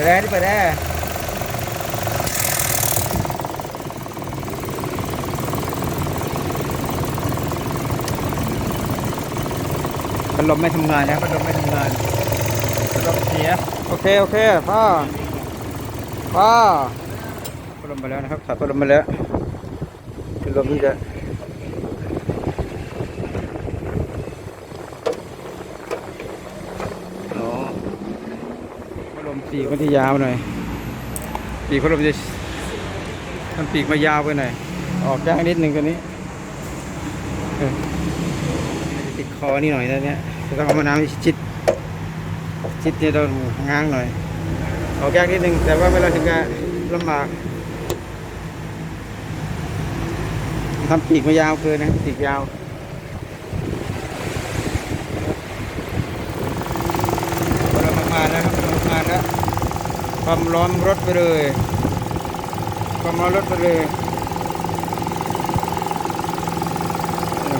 ปิดแอร์ที่เปิดแอร์พัดลมไม่ทำงานนะพัดลมไม่ทำงานพัดลมเสียโอเคโอเคพ่อพ่อพัดลมไปแล้วนะครับตัดพัดลมไปแล้วพัดลมนี่จะอ๋อพัดลม ปีกมันที่ยาวหน่อย ปีกพัดลมจะทำปีกมายาวไปหน่อย ออกยากนิดหนึ่งตัวนี้ติดคอนี่หน่อยนะเนี่ยจะต้องเอามาน้ำชิดชิดเนี่ยต้องง้างหน่อย ออกยากนิดนึง แต่ว่าเวลาถึงจะลำบากทำปีกมายาวเกินนะปีกยาวเราทำงานแล้วครับเราทำงานแล้ว ความร้อนรถไปเลยความร้อนรถไปเลย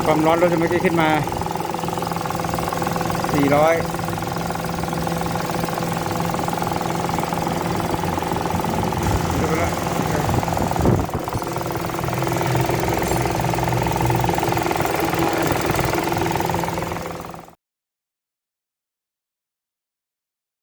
ความร้อนรถจะไม่อกี้ขึ้นมา 400